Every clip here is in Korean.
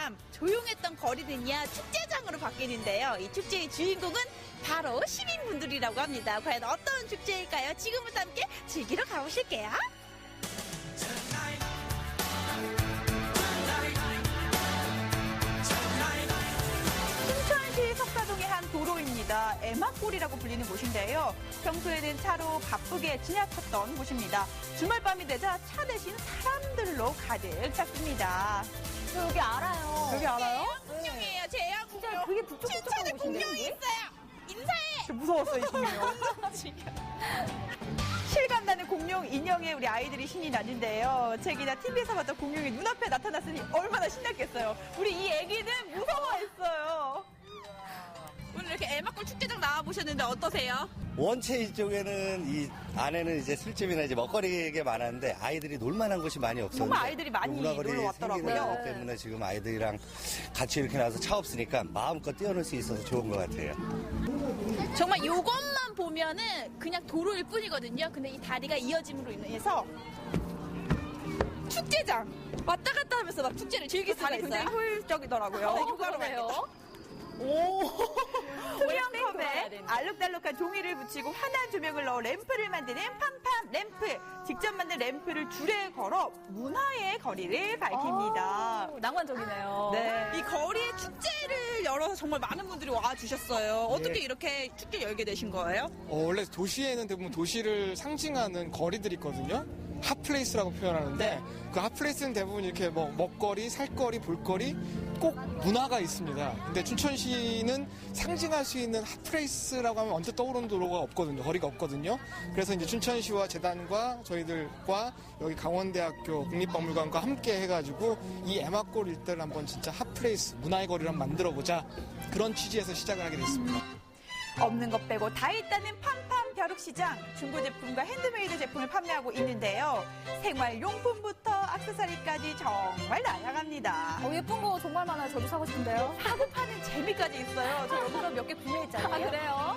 밤 조용했던 거리는요 축제장으로 바뀌는데요. 이 축제의 주인공은 바로 시민분들이라고 합니다. 과연 어떤 축제일까요? 지금부터 함께 즐기러 가보실게요. 순천시 석가동의 한 도로입니다. 에마골이라고 불리는 곳인데요. 평소에는 차로 바쁘게 지나쳤던 곳입니다. 주말밤이 되자 차 대신 사람들로 가득 찼습니다. 저 여기 알아요. 여기 알아요? 공룡이에요, 제야 공룡. 진짜 그게 북쪽북쪽한 춘천에 곳인데, 공룡이? 있어요. 인사해. 저 무서웠어 이 공룡. 실감 나는 공룡 인형에 우리 아이들이 신이 났는데요. 책이나 TV에서 봤던 공룡이 눈앞에 나타났으니 얼마나 신났겠어요. 우리 이 애기는 무서워했어요. 오늘 이렇게 에마골 축제장 나와 보셨는데 어떠세요? 원체 이쪽에는 이 안에는 이제 술집이나 이제 먹거리가 많았는데 아이들이 놀만한 곳이 많이 없었는데 정말 아이들이 많이 놀러 왔더라고요. 것 때문에 지금 아이들이랑 같이 이렇게 나와서 차 없으니까 마음껏 뛰어놀 수 있어서 좋은 것 같아요. 정말 요것만 보면은 그냥 도로일 뿐이거든요. 근데 이 다리가 이어짐으로 인해서 축제장 왔다 갔다 하면서 막 축제를 즐길 수가 다리 있어요. 굉장히 효율적이더라고요. 네, 휴가로 가야겠다. 오. 투명 컵에. 알록달록한 종이를 붙이고 환한 조명을 넣어 램프를 만드는 팜팜 램프. 직접 만든 램프를 줄에 걸어 문화의 거리를 밝힙니다. 오, 낭만적이네요. 네. 이 거리에 축제를 열어서 정말 많은 분들이 와 주셨어요. 어떻게 네. 이렇게 축제 열게 되신 거예요? 어, 원래 도시에는 대부분 도시를 상징하는 거리들이 있거든요. 핫플레이스라고 표현하는데 네. 그 핫플레이스는 대부분 이렇게 뭐 먹거리, 살거리, 볼거리 꼭 문화가 있습니다. 근데 춘천시는 상징할 수 있는 핫플레이스라고 하면 언제 떠오르는 도로가 없거든요. 거리가 없거든요. 그래서 이제 춘천시와 재단과 저희들과 여기 강원대학교 국립박물관과 함께 해가지고 이 에마골 일대를 한번 진짜 핫플레이스, 문화의 거리를 만들어보자 그런 취지에서 시작을 하게 됐습니다. 없는 것 빼고 다 있다는 팜팜 벼룩시장 중고 제품과 핸드메이드 제품을 판매하고 있는데요. 생활용품부터 악세사리까지 정말 다양합니다. 어, 예쁜 거 정말 많아요. 저도 사고 싶은데요. 사고 파는 재미까지 있어요. 저 여기서 몇 개 구매했잖아요. 아, 그래요?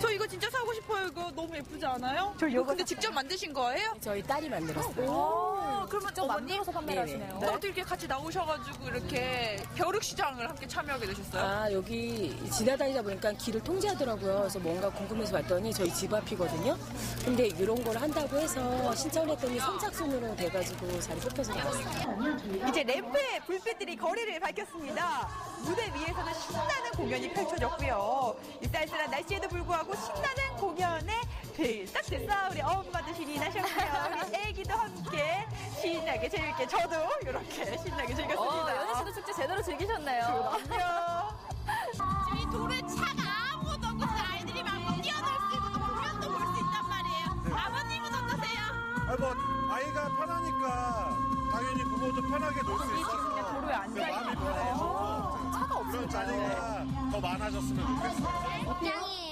저 이거 진짜 사고 싶어요. 이거 너무 예쁘지 않아요? 저 이거 근데 직접 만드신 거예요? 저희 딸이 만들었어요. 오, 그러면 직접 어머니 만들어서 판매를 네네. 하시네요. 네? 어떻게 이렇게 같이 나오셔가지고 이렇게 벼룩시장을 함께 참여하게 되셨어요? 아, 여기 지나다니다 보니까 길을 통제하더라고요. 그래서 뭔가 궁금해서 왔더니 저희 집 앞이거든요. 근데 이런 걸 한다고 해서 신청을 했더니 선착순으로 돼가지고 자리 뽑혀서 나왔어요. 이제 램프의 불빛들이 거리를 밝혔습니다. 무대 위에서는 신나는 공연이 펼쳐졌고요. 이 쌀쌀한 날씨에도 불구하고 신나는 공연에 들썩들썩 우리 엄마도 신이 나셨고요. 우리 애기도 함께 신나게 재밌게 저도 이렇게 신나게 어, 즐겼습니다. 연희 씨도 축제 제대로 즐기셨네요. 그럼요. 지금 이 도로에 차가 아무것도 없고 진짜 아이들이 마음껏 뛰어놀 수 있고 또 공연도 볼 수 있단 말이에요. 아버님은 어떠세요? 아, 뭐, 아이가 편하니까 당연히 부모도 편하게 놀 수 있어서 도로에 앉아 그 있는 마음이 거예요. 편해서 차가 그런 없으니까요. 자리가 더 많아졌으면 좋겠어요.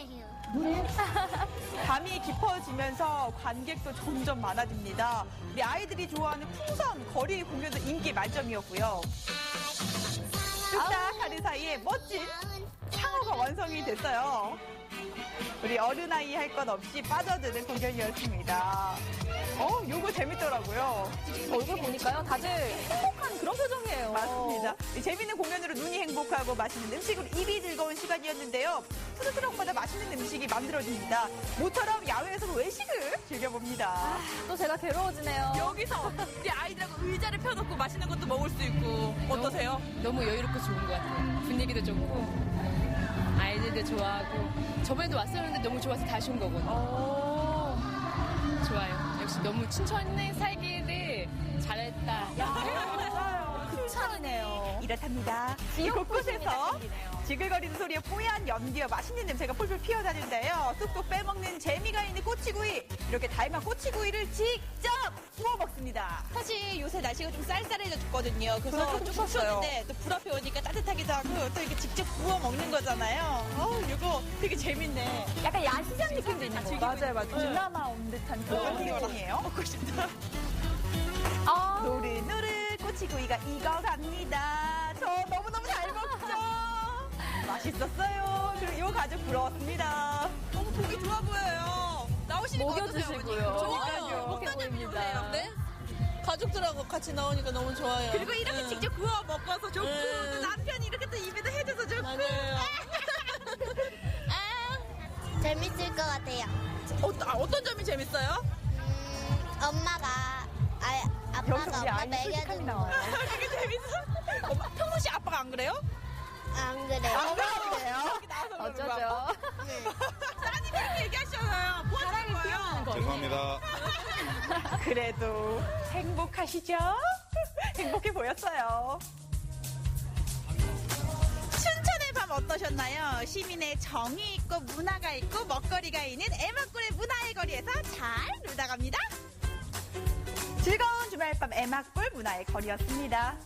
밤이 깊어지면서 관객도 점점 많아집니다. 우리 아이들이 좋아하는 풍선 거리 공연도 인기 만점이었고요. 뚝딱 하는 사이에 멋진 상어가 완성이 됐어요. 우리 어른아이 할 것 없이 빠져드는 공연이었습니다. 어, 요거 재밌더라고요. 얼굴 보니까요. 다들 행복한 그런 표정이에요. 맞습니다. 이 재밌는 공연으로 눈이 행복하고 맛있는 음식으로 입이 즐거운 시간이었는데요. 트럭트럭마다 맛있는 음식이 만들어집니다. 모처럼 야외에서 외식을 즐겨봅니다. 또 제가 괴로워지네요. 여기서 우리 아이들하고 의자를 펴놓고 맛있는 것도 먹을 수 있고 어떠세요? 너무 여유롭고 좋은 것 같아요. 분위기도 좋고 아이들도 좋아하고 저번에도 왔었는데 너무 좋아서 다시 온 거거든요. 좋아요. 역시 너무 춘천에 살기를 잘했다. 극찬이네요. 이렇답니다. 이 곳곳에서 지글거리는 소리에 뽀얀 연기와 맛있는 냄새가 풀풀 피어나는데요. 쑥쑥 빼먹는 재미가 있는 꼬치구이. 이렇게 다양한 꼬치구이를 직접 구워 먹습니다. 사실 요새 날씨가 좀 쌀쌀해졌거든요. 그래서 춥었어요. 추웠는데 또 불 앞에 오니까 따뜻하기도 하고 또 이렇게 직접 구워 먹는 거잖아요. 어우, 이거 되게 재밌네. 약간 야시장 느낌도 있는 거 맞아요, 맞아요. 드라마 온 듯한 그런 기분이에요. 먹고 싶다. 아, 노릇노릇 꼬치구이가 익어갑니다. 저 너무너무 잘 먹죠? 맛있었어요. 그리고 요 가족 부러웠습니다. 너무 보기 좋아 보여요. 나오시는 거 어떠세요, 먹여주시고요. 좋아요. 행복해 보입니다. 네? 가족들하고 같이 나오니까 너무 좋아요. 그리고 이렇게 응. 직접 구워 먹어서 좋고 네. 또 남편이 이렇게 또 입에다 해줘서 좋고 맞아요. 재밌을 것 같아요. 어, 아, 어떤 점이 재밌어요? 음, 엄마가 아, 여기서 아빠가 우리 엄마 아이 솔직함이 먹여주는 나와요. 거. 그게 재밌어? 엄마, 평소 씨 아빠가 안 그래요? 안 그래요? 안 그래요? 어쩌죠? 따님이 이렇게 얘기하셨어요. 뭐 하는 거예요? 죄송합니다. 그래도 행복하시죠? 행복해 보였어요. 춘천의 밤 어떠셨나요? 시민의 정이 있고 문화가 있고 먹거리가 있는 애막골의 문화의 거리에서 잘 놀다 갑니다. 즐거운 주말 밤 애막골 문화의 거리였습니다.